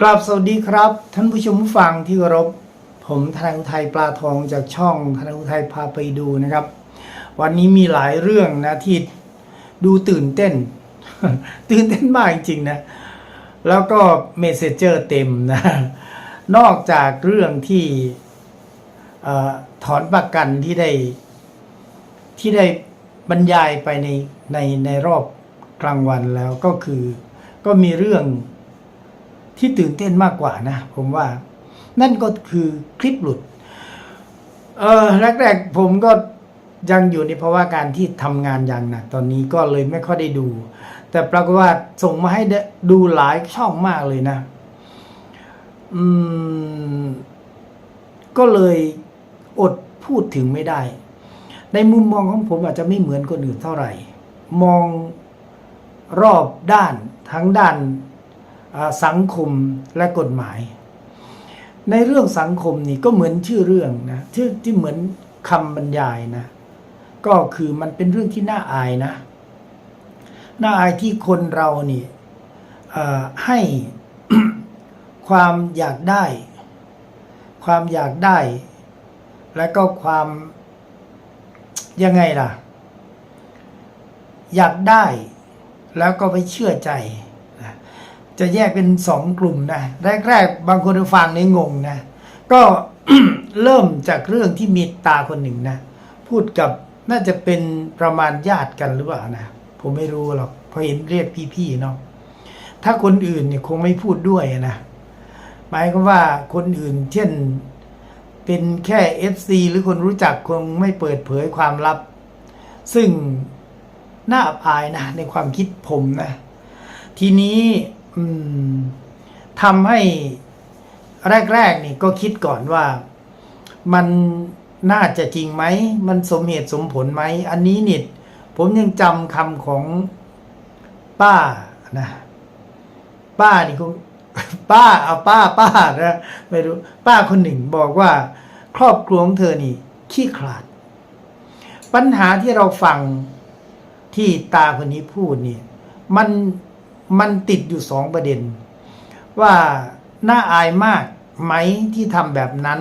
กราบสวัสดีครับ ท่านผู้ชมผู้ฟังที่เคารพผมธนาอุทัยปลาทองจากช่องธนาอุทัยพาไปดูนะครับ วันนี้มีหลายเรื่องนะที่ดูตื่นเต้น ตื่นเต้นมากจริงๆนะ แล้วก็เมสเซจเจอร์เต็มนะ นอกจากเรื่องที่ถอนประกันที่ได้ที่ได้บรรยายไปในในในรอบกลางวันแล้วก็คือก็มีเรื่อง ที่ตื่นเต้นมากกว่านะ ผมว่า นั่นก็คือคลิปหลุด เออแรกๆผมก็ยังอยู่ในภาวะการที่ทำงานอย่างหนักตอนนี้ก็เลยไม่ค่อยได้ดู แต่ปรากฏว่าส่งมาให้ดูหลายช่องมากเลยนะ อืม ก็เลยอดพูดถึงไม่ได้ ในมุมมองของผมอาจจะไม่เหมือนคนอื่นเท่าไหร่ มองรอบด้านทั้งด้าน สังคมและกฎหมาย ในเรื่องสังคมนี่ก็เหมือนชื่อเรื่องนะที่ที่เหมือนคำบรรยายนะ ก็คือมันเป็นเรื่องที่น่าอายนะ น่าอายที่คนเรานี่ให้ความอยากได้ ความอยากได้ และก็ความยังไงล่ะ อยากได้แล้วก็ไปเชื่อใจ จะแยกเป็นสองกลุ่มนะแรกๆบางคนฟังในงงนะก็เริ่มจากเรื่องที่มีตาคนหนึ่งนะ พูดกับน่าจะเป็นประมาณญาติกันหรือเปล่านะ ผมไม่รู้หรอกเพราะเห็นเรียกพี่ๆเนาะถ้าคนอื่นเนี่ยคงไม่พูดด้วยนะหมายความว่าคนอื่น เช่นเป็นแค่ FC หรือคนรู้จักคงไม่เปิดเผยความลับ ซึ่งน่าอับอายนะในความคิดผมนะ ทีนี้ ทำให้แรกๆนี่ก็คิดก่อนว่ามันน่าจะจริงไหม มันสมเหตุสมผลไหม อันนี้นิด ผมยังจำคำของป้านะ ป้านี่คงป้าเอาป้าป้านะไม่รู้ ป้าคนหนึ่งบอกว่า ครอบครัวของเธอนี่ ขี้ขลาด ปัญหาที่เราฟังที่ตาคนนี้พูดนี่มัน มันติดอยู่สองประเด็น ว่าน่าอายมากไหมที่ทำแบบนั้น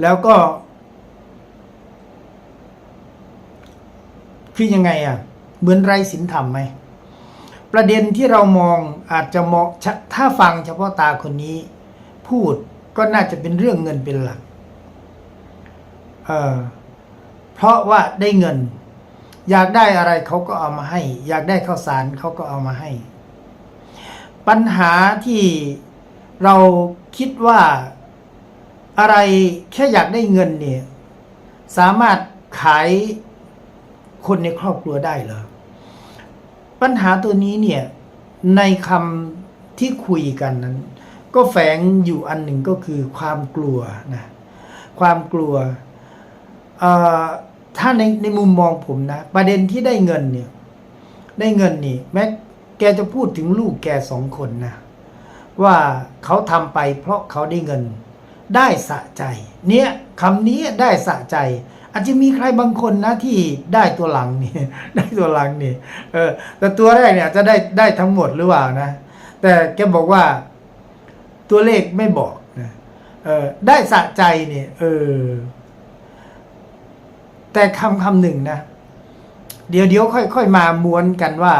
แล้วก็ คือยังไงอะ เหมือนไรศีลธรรมไหมประเด็นที่เรามองอาจจะมองชะถ้าฟังเฉพาะตาคนนี้ พูดก็น่าจะเป็นเรื่องเงินเป็นหลัก เออเพราะว่าได้เงิน อยากได้อะไรเขาก็เอามาให้ อยากได้ข้าวสารเขาก็เอามาให้ ปัญหาที่เราคิดว่าอะไรแค่อยากได้เงินเนี่ยสามารถขายคนในครอบครัวได้เหรอปัญหาตัวนี้เนี่ยในคำที่คุยกันนั้น ก็แฝงอยู่อันหนึ่งก็คือความกลัวนะความกลัวเอ่อ ถ้าในในมุมมองผมนะ ประเด็นที่ได้เงินเนี่ย ได้เงินนี่ แม้แกจะพูดถึงลูกแกสองคนนะ ว่าเขาทำไปเพราะเขาได้เงิน ได้สะใจ เนี่ยคำนี้ได้สะใจ อาจจะมีใครบางคนนะที่ได้ตัวหลังนี่ได้ตัวหลังนี่เออแต่ตัวแรกเนี่ยจะได้ได้ทั้งหมดหรือเปล่านะ แต่แกบอกว่าตัวเลขไม่บอกนะเออได้สะใจเนี่ยเออ แต่คำคำหนึ่งนะ เดี๋ยวเดี๋ยวค่อย ๆ มาม้วนกันว่า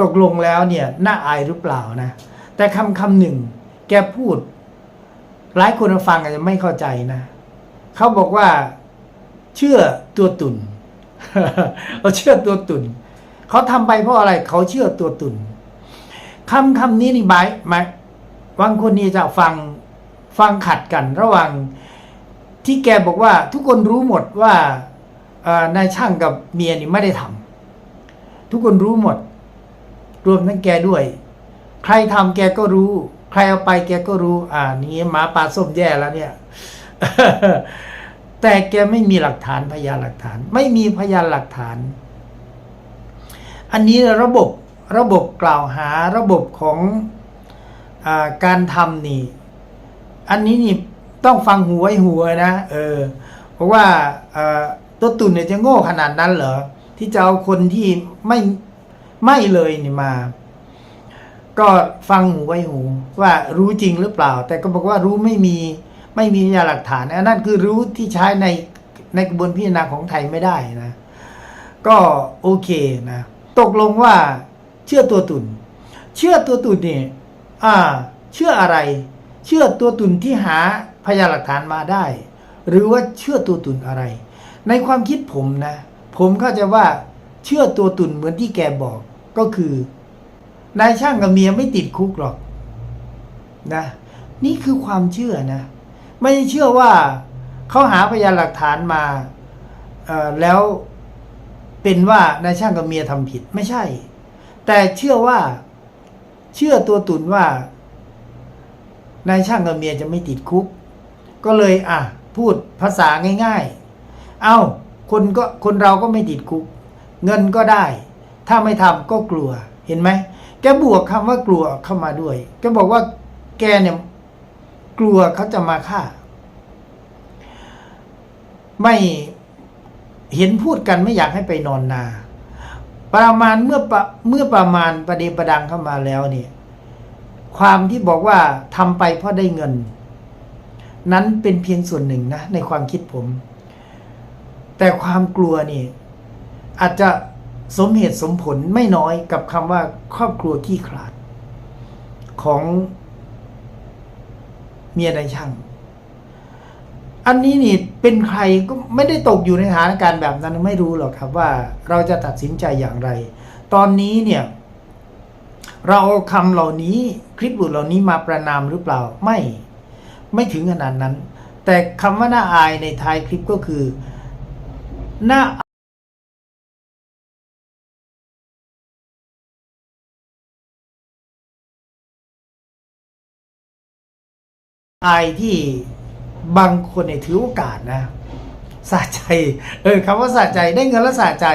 ตกลงแล้วเนี่ยน่าอายหรือเปล่านะ แต่คำคำหนึ่ง แกพูด หลายคนฟังอาจจะไม่เข้าใจนะ เขาบอกว่า เชื่อตัวตุนเราเชื่อตัวตุนเขาทำไปเพราะอะไรเขาเชื่อตัวตุนคำคำนี้นี่หมายหมายบางคนนี่จะฟังฟังขัดกันระหว่างที่แกบอกว่าทุกคนรู้หมดว่า นายช่างกับเมียนี่ไม่ได้ทำทุกคนรู้หมด รวมทั้งแกด้วย ใครทำแกก็รู้ ใครเอาไปแกก็รู้ อ่านี่หมาป่าส้มแย่แล้วเนี่ย แต่แกไม่มีหลักฐานพยานหลักฐาน ไม่มีพยานหลักฐาน อันนี้ระบบระบบกล่าวหาระบบของอาการทำนี่ อันนี้นี่ต้องฟังหูไว้หูนะ เออ เพราะว่า ตัวตุ่นเนี่ยจะโง่ขนาดนั้นเหรอ ที่จะเอาคนที่ไม่ไม่เลยนี่มา ก็ฟังหูไว้หู ว่ารู้จริงหรือเปล่า แต่ก็บอกว่ารู้ไม่มีไม่มีพยานหลักฐานอันนั่นคือรู้ที่ใช้ในในกระบวนพิจารณาของไทยไม่ได้นะ ก็โอเคนะ ตกลงว่าเชื่อตัวตุนเชื่อตัวตุนนี่อ่า เชื่ออะไร เชื่อตัวตุนที่หาพยานหลักฐานมาได้ หรือว่าเชื่อตัวตุนอะไร ในความคิดผมนะ ผมเข้าใจว่าเชื่อตัวตุนเหมือนที่แกบอกก็คือนายช่างกับเมียไม่ติดคุกหรอกนะ นี่คือความเชื่อนะ ไม่เชื่อว่าเขาหาพยานหลักฐานมาแล้วเป็นว่านายช่างกับเมียทำผิดไม่ใช่ แต่เชื่อว่าเชื่อตัวตุนว่านายช่างกับเมียจะไม่ติดคุก ก็เลยอะ พูดภาษาง่าย ๆ เอา้าคนก็คนเราก็ไม่ติดคุก เงินก็ได้ ถ้าไม่ทำก็กลัวเห็นไหมแกบวกคำว่ากลัวเข้ามาด้วยแกบอกว่าแกเนี่ยกลัวเขาจะมาฆ่า ไม่เห็นพูดกันไม่อยากให้ไปนอนนา ประมาณเมื่อเมื่อประมาณประเดประดังเข้ามาแล้วเนี่ยความที่บอกว่าทำไปเพราะได้เงิน นั้นเป็นเพียงส่วนหนึ่งนะในความคิดผม แต่ความกลัวนี่ อาจจะสมเหตุสมผลไม่น้อยกับคำว่าครอบครัวขี้ขลาด ของเมียนายช่าง อันนี้นี่เป็นใครก็ไม่ได้ตกอยู่ในสถานการณ์แบบนั้นไม่รู้หรอกครับว่าเราจะตัดสินใจอย่างไร ตอนนี้เนี่ย เราเอาคำเหล่านี้คลิปหลุดเหล่านี้มาประนามหรือเปล่าไม่ ไม่ถึงขนาดนั้น แต่คำว่าน่าอายในท้ายคลิปก็คือ น่าอายที่บางคนเนี่ยถือโอกาสนะสะใจ เออคำว่าสะใจได้เงินแล้วสะใจ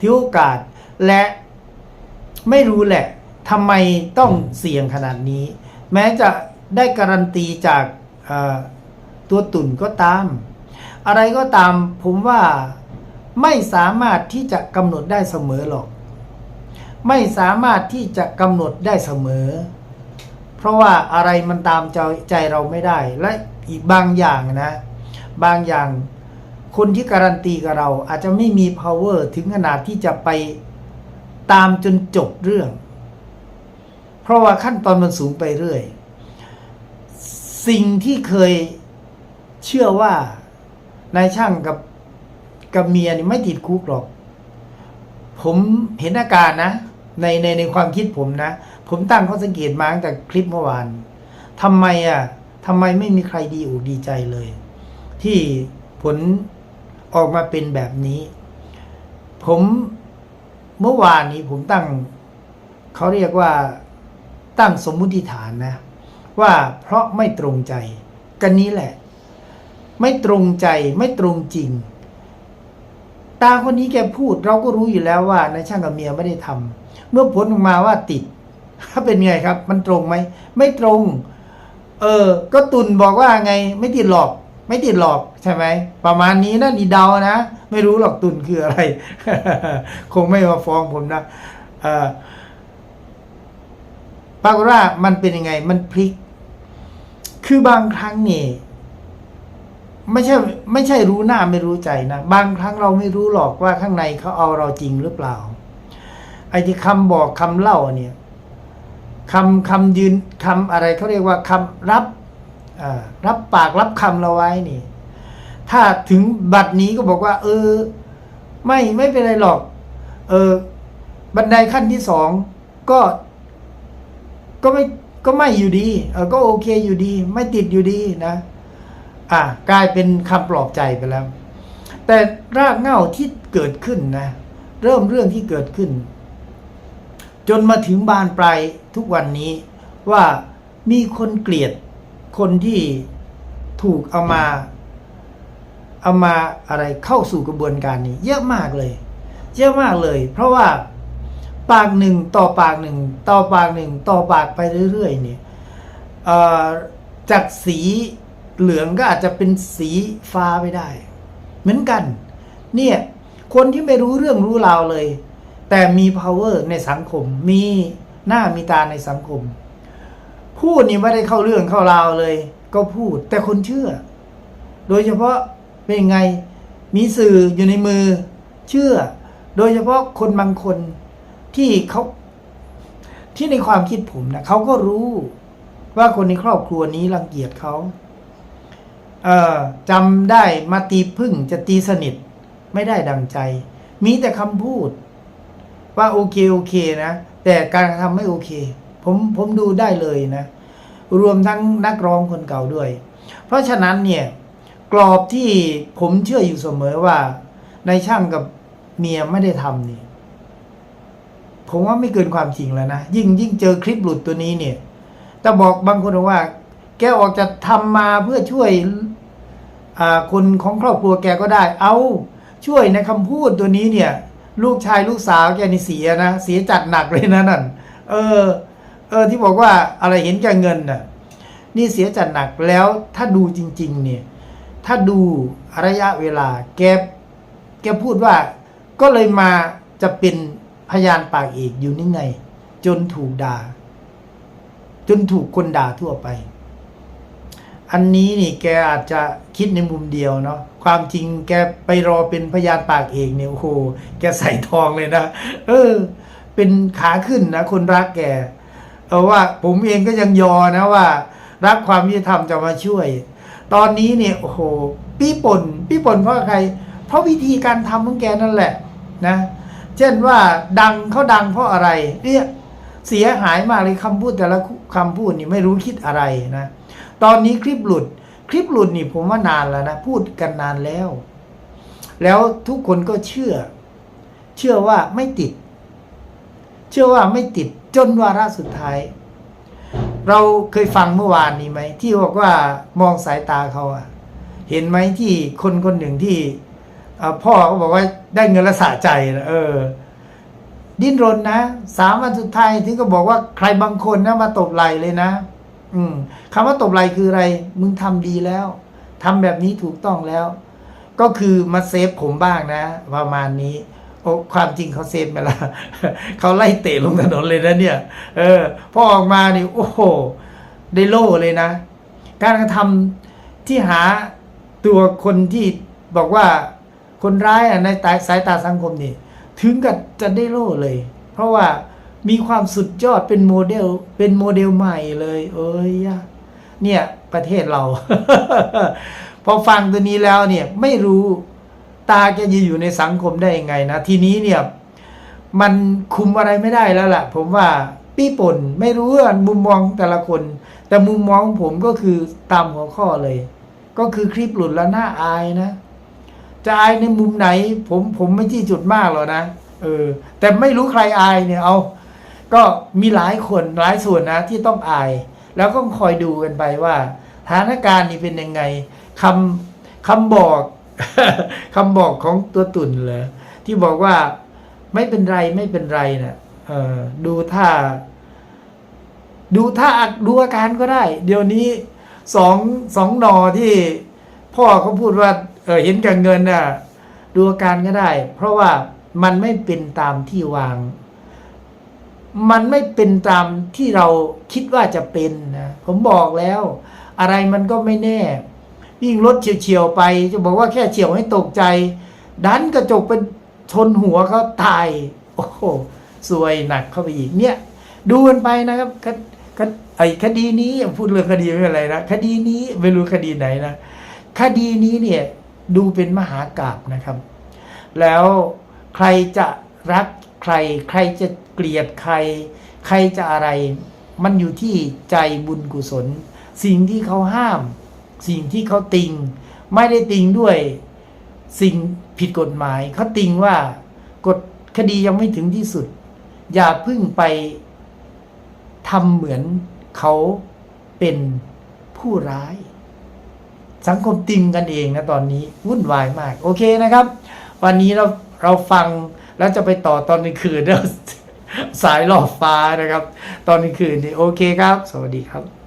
ถือโอกาสและไม่รู้แหละทำไมต้องเสี่ยงขนาดนี้ แม้จะได้การันตีจากตัวตุ่นก็ตาม อะไรก็ตามผมว่าไม่สามารถที่จะกำหนดได้เสมอหรอก ไม่สามารถที่จะกำหนดได้เสมอ เพราะว่าอะไรมันตามใจใจเราไม่ได้ และอีกบางอย่างนะ บางอย่างคนที่การันตีกับเราอาจจะไม่มี power ถึงขนาดที่จะไปตามจนจบเรื่อง เพราะว่าขั้นตอนมันสูงไปเรื่อย สิ่งที่เคยเชื่อว่า นายช่างกับกับเมียนี่ไม่ติดคุกหรอก ผมเห็นอาการนะ ในในในความคิดผมนะ ผมตั้งข้อสังเกตมาตั้งแต่คลิปเมื่อวานทำไมอะทำไมไม่มีใครดีอกดีใจเลย ที่ผลออกมาเป็นแบบนี้ ผมเมื่อวานนี้ผมตั้ง เขาเรียกว่าตั้งสมมุติฐานนะ ว่าเพราะไม่ตรงใจ กันนี้แหละ ไม่ตรงใจไม่ตรงจริง ตาคนนี้แกพูดเราก็รู้อยู่แล้วว่านายช่างกับเมียไม่ได้ทำเมื่อผลออกมาว่าติดถ้าเป็นไงครับ มันตรงไหมไม่ตรง เออ ก็ตุนบอกว่าไง ไม่ติดหลอก ไม่ติดหลอกใช่ไหมประมาณนี้นะนี่เดานะไม่รู้หรอกตุนคืออะไร คงไม่มาฟ้องผมนะเออปรากฏว่ามันเป็นยังไง มันพลิก คือบางครั้งนี่ ไม่ใช่ไม่ใช่รู้หน้าไม่รู้ใจนะ บางครั้งเราไม่รู้หรอกว่าข้างในเขาเอาเราจริงหรือเปล่า ไอ้ที่คำบอกคำเล่าเนี่ยคำคำยืนคำอะไรเขาเรียกว่าคำรับรับปากรับคำเราไว้นี่ ถ้าถึงบัดนี้ก็บอกว่า เออ ไม่ไม่เป็นไรหรอก เออ บันไดขั้นที่สองก็ ก็ไม่ก็ไม่อยู่ดีเออก็โอเคอยู่ดี ไม่ติดอยู่ดีนะ อะกลายเป็นคำปลอบใจไปแล้ว แต่รากเหง้าที่เกิดขึ้นนะ เริ่มเรื่องที่เกิดขึ้น จนมาถึงบานปลายทุกวันนี้ว่ามีคนเกลียดคนที่ถูกเอามาเอามาอะไรเข้าสู่กระบวนการนี้ เยอะมากเลย เยอะมากเลย เพราะว่าปากหนึ่งต่อปากหนึ่งต่อปากหนึ่งต่อปากไปเรื่อยๆเนี่ยจากสี เหลืองก็อาจจะเป็นสีฟ้าไปได้ เหมือนกัน เนี่ยคนที่ไม่รู้เรื่องรู้ราวเลย แต่มี power ในสังคม มีหน้ามีตาในสังคม พูดนี่ไม่ได้เข้าเรื่องเข้าราวเลย ก็พูด แต่คนเชื่อ โดยเฉพาะเป็นไง มีสื่ออยู่ในมือ เชื่อ โดยเฉพาะคนบางคนที่เขาที่ในความคิดผมนะเขาก็รู้ว่าคนในครอบครัวนี้รังเกียจเขา เออจำได้มาตีพึ่งจะตีสนิท ไม่ได้ดังใจ มีแต่คำพูด ว่าโอเคโอเคนะ แต่การทำไม่โอเค ผมผมดูได้เลยนะ รวมทั้งนักร้องคนเก่าด้วย เพราะฉะนั้นเนี่ย กรอบที่ผมเชื่ออยู่เสมอว่า ในช่างกับเมียไม่ได้ทำนี่ผมว่าไม่เกินความจริงแล้วนะ ยิ่งยิ่งเจอคลิปหลุดตัวนี้เนี่ย แต่บอกบางคนว่า แกออกจะทำมาเพื่อช่วย คนของครอบครัวแกก็ได้ เอาช่วยในคำพูดตัวนี้เนี่ย ลูกชายลูกสาวแกนี่เสียนะ เสียจัดหนักเลยนะนั่น เออ เออที่บอกว่าอะไรเห็นแก่เงินน่ะ นี่เสียจัดหนักแล้วถ้าดูจริง ๆ เนี่ย ถ้าดูระยะเวลา แก แกพูดว่าก็เลยมาจะเป็นพยานปากเอกอยู่นี่ไง จนถูกด่า จนถูกคนด่าทั่วไป อันนี้นี่แกอาจจะคิดในมุมเดียวเนาะความจริงแกไปรอเป็นพยานปากเอกเนี่ยโอ้โหแกใส่ทองเลยนะเออ เป็นขาขึ้นนะคนรักแกเออว่าผมเองก็ยังยอนะว่า รักความยุติธรรมจะมาช่วย ตอนนี้เนี่ยโอ้โหปี้ป่นปี้ป่นเพราะใคร เพราะวิธีการทำของแกนั่นแหละนะ เช่นว่าดังเขาดังเพราะอะไรเนี่ยเสียหายมากเลยคำพูดแต่ละคำพูดนี่ไม่รู้คิดอะไรนะ ตอนนี้คลิปหลุด คลิปหลุดนี่ผมว่านานแล้วนะพูดกันนานแล้ว แล้วทุกคนก็เชื่อ เชื่อว่าไม่ติด เชื่อว่าไม่ติดจนวาระสุดท้าย เราเคยฟังเมื่อวานนี้ไหมที่บอกว่ามองสายตาเขาอะเห็นไหมที่คนคนหนึ่งที่พ่อเขาบอกว่าได้เงินละสะใจนะเออ ดิ้นรนนะสามวันสุดท้ายถึงก็บอกว่าใครบางคนนะมาตบไหลเลยนะ อืมคำว่าตบไหลคืออะไร มึงทำดีแล้วทำแบบนี้ถูกต้องแล้ว ก็คือมาเซฟผมบ้างนะ ประมาณนี้โอ้ความจริงเขาเซฟไปละเขาไล่เตะลงถนนเลยนะเนี่ย เออพอออกมานี่โอ้โหได้โล่เลยนะ การกระทำที่หาตัวคนที่บอกว่าคนร้ายในสายตาสังคมนี่ ถึงกับจะได้โล่เลย เพราะว่า มีความสุดยอดเป็นโมเดล เป็นโมเดลใหม่เลยเอ้ยเนี่ยประเทศเรา พอฟังตัวนี้แล้วเนี่ยไม่รู้ตาแกจะอยู่ในสังคมได้ยังไงนะทีนี้เนี่ยมันคุมอะไรไม่ได้แล้วล่ะ ผมว่าปี้ป่นไม่รู้ว่ามุมมองแต่ละคน แต่มุมมองของผมก็คือตามหัวข้อเลย ก็คือคลิปหลุดแล้วน่าอายนะ จะอายในมุมไหน ผมผมไม่ที่จุดมากหรอกนะเออ แต่ไม่รู้ใครอายเนี่ยเอา ก็มีหลายคนหลายส่วนนะที่ต้องอาย แล้วก็คอยดูกันไปว่าสถานการณ์นี้เป็นยังไงคำคำบอกคำบอกของตัวตุ่นเหรอที่บอกว่าไม่เป็นไรไม่เป็นไรเนะ่ะดูท่า ดูท่าดูอาการก็ได้ เดี๋ยวนี้สองสองนอที่พ่อเขาพูดว่าเเห็นกับเงินน่ะดูอาการก็ได้ เพราะว่ามันไม่เป็นตามที่วาง มันไม่เป็นตามที่เราคิดว่าจะเป็นนะผมบอกแล้ว อะไรมันก็ไม่แน่ยิ่งรถเฉียวๆไป จะบอกว่าแค่เฉียวให้ตกใจ ดันกระจกเป็นชนหัวเขาตาย โอ้โหสวยหนักเข้าไปอีกเนี่ย ดูกันไปนะครับคไอ้คดีนี้พูดเรื่องคดีไม่เป็นไรนะคดีนี้ไม่รู้คดีไหนนะคดีนี้เนี่ยดูเป็นมหากราบนะครับ แล้วใครจะรักใครใครจะ เกลียดใคร ใครจะอะไร มันอยู่ที่ใจบุญกุศล สิ่งที่เขาห้าม สิ่งที่เขาติง ไม่ได้ติงด้วยสิ่งผิดกฎหมาย เขาติงว่ากฎคดียังไม่ถึงที่สุด อย่าพึ่งไปทำเหมือนเขาเป็นผู้ร้าย สังคมติงกันเองนะตอนนี้วุ่นวายมาก โอเคนะครับ วันนี้เราเราฟังแล้วจะไปต่อตอนกลางคืนแล้ว สายหลอดฟ้านะครับ ตอนกลางคืนนี่โอเคครับ สวัสดีครับ